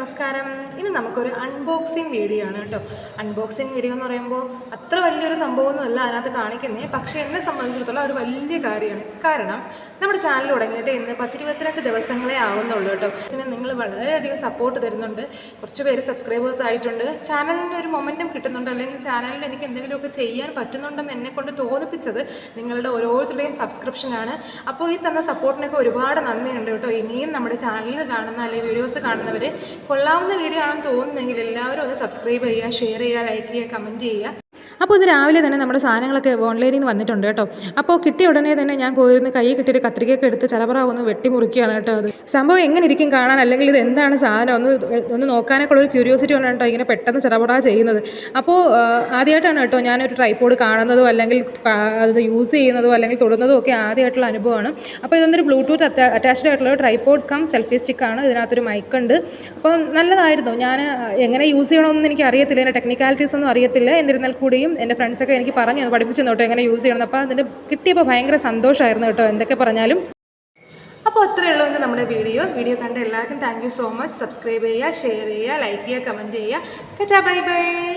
നമസ്കാരം. ഇന്ന് നമുക്കൊരു അൺബോക്സിങ് വീഡിയോ ആണ് കേട്ടോ. അൺബോക്സിങ് വീഡിയോ എന്ന് പറയുമ്പോൾ അത്ര വലിയൊരു സംഭവമൊന്നുമല്ല അതിനകത്ത് കാണിക്കുന്നത് പക്ഷേ എന്നെ സംബന്ധിച്ചിടത്തോളം ഒരു വലിയ കാര്യമാണ്. കാരണം നമ്മുടെ ചാനൽ തുടങ്ങിയിട്ട് ഇന്ന് പത്തിരുപത്തിരണ്ട് ദിവസങ്ങളേ ആകുന്നുള്ളൂ കേട്ടോ. ഇതിന് നിങ്ങൾ വളരെയധികം സപ്പോർട്ട് തരുന്നുണ്ട്. കുറച്ച് പേര് സബ്സ്ക്രൈബേഴ്സ് ആയിട്ടുണ്ട്. ചാനലിന്റെ ഒരു മൊമെന്റം കിട്ടുന്നുണ്ട്. അല്ലെങ്കിൽ ചാനലിൽ എനിക്ക് എന്തെങ്കിലുമൊക്കെ ചെയ്യാൻ പറ്റുന്നുണ്ടെന്ന് എന്നെ കൊണ്ട് തോന്നിപ്പിച്ചത് നിങ്ങളുടെ ഓരോരുത്തരുടെയും സബ്സ്ക്രിപ്ഷനാണ് അപ്പോൾ ഈ തന്ന സപ്പോർട്ടിനൊക്കെ ഒരുപാട് നന്ദിയുണ്ട് കേട്ടോ. ഇനിയും നമ്മുടെ ചാനലിൽ കാണുന്ന അല്ലെങ്കിൽ വീഡിയോസ് കാണുന്നവർ കൊള്ളാവുന്ന വീഡിയോ ആണെന്ന് തോന്നുന്നെങ്കിൽ എല്ലാവരും ഒന്ന് സബ്സ്ക്രൈബ് ചെയ്യുക ഷെയർ ചെയ്യുക ലൈക്ക് ചെയ്യുക കമന്റ് ചെയ്യുക. അപ്പോൾ ഇത് രാവിലെ തന്നെ നമ്മുടെ സാധനങ്ങളൊക്കെ ഓൺലൈനിൽ നിന്ന് വന്നിട്ടുണ്ട് കേട്ടോ. അപ്പോൾ കിട്ടിയ ഉടനെ തന്നെ ഞാൻ പോയിരുന്ന കൈ കിട്ടിയൊരു കത്രികയൊക്കെ എടുത്ത് ചലപറ ഒന്ന് വെട്ടിമുറിക്കുകയാണ് കേട്ടോ അത്. സംഭവം എങ്ങനെ ഇരിക്കും കാണാൻ? അല്ലെങ്കിൽ ഇത് എന്താണ് സാധനം? ഒന്ന് ഒന്ന് നോക്കാനൊക്കെ ഉള്ള ഒരു ക്യൂരിയോസിറ്റി കൊണ്ടാണ് കേട്ടോ ഇങ്ങനെ പെട്ടെന്ന് ചലപറ ചെയ്യുന്നത്. അപ്പോൾ ആദ്യമായിട്ടാണ് കേട്ടോ ഞാനൊരു ട്രൈപ്പോഡ് കാണുന്നതോ അല്ലെങ്കിൽ അത് യൂസ് ചെയ്യുന്നതോ അല്ലെങ്കിൽ തൊടുന്നതോ ഒക്കെ ആദ്യമായിട്ടുള്ള അനുഭവമാണ്. അപ്പോൾ ഇതൊന്നൊരു ബ്ലൂടൂത്ത് അറ്റാച്ച്ഡ് ആയിട്ടുള്ള ട്രൈപ്പോഡ് കം സെൽഫി സ്റ്റിക്കാണ് ഇതിനകത്തൊരു മൈക്കുണ്ട് അപ്പം നല്ലതായിരുന്നു. ഞാൻ എങ്ങനെ യൂസ് ചെയ്യണമെന്ന് എനിക്ക് അറിയത്തില്ല. എന്റെ ടെക്നിക്കാലിറ്റീസ് ഒന്നും അറിയത്തില്ല. എന്നിരുന്നാൽ കൂടിയും എന്റെ ഫ്രണ്ട്സൊക്കെ എനിക്ക് പറഞ്ഞു തന്നു, പഠിപ്പിച്ചു തന്നോട്ടെ എങ്ങനെ യൂസ് ചെയ്യണം. അപ്പോൾ അതിന്റെ കിട്ടിയപ്പോൾ ഭയങ്കര സന്തോഷമായിരുന്നു കേട്ടോ എന്തൊക്കെ പറഞ്ഞാലും. അപ്പോൾ അത്രയേ ഉള്ളൂ നമ്മുടെ വീഡിയോ. വീഡിയോ കണ്ട എല്ലാവർക്കും താങ്ക് സോ മച്ച് സബ്സ്ക്രൈബ് ചെയ്യുക ഷെയർ ചെയ്യുക ലൈക്ക് ചെയ്യുക കമന്റ് ചെയ്യുക. Bye bye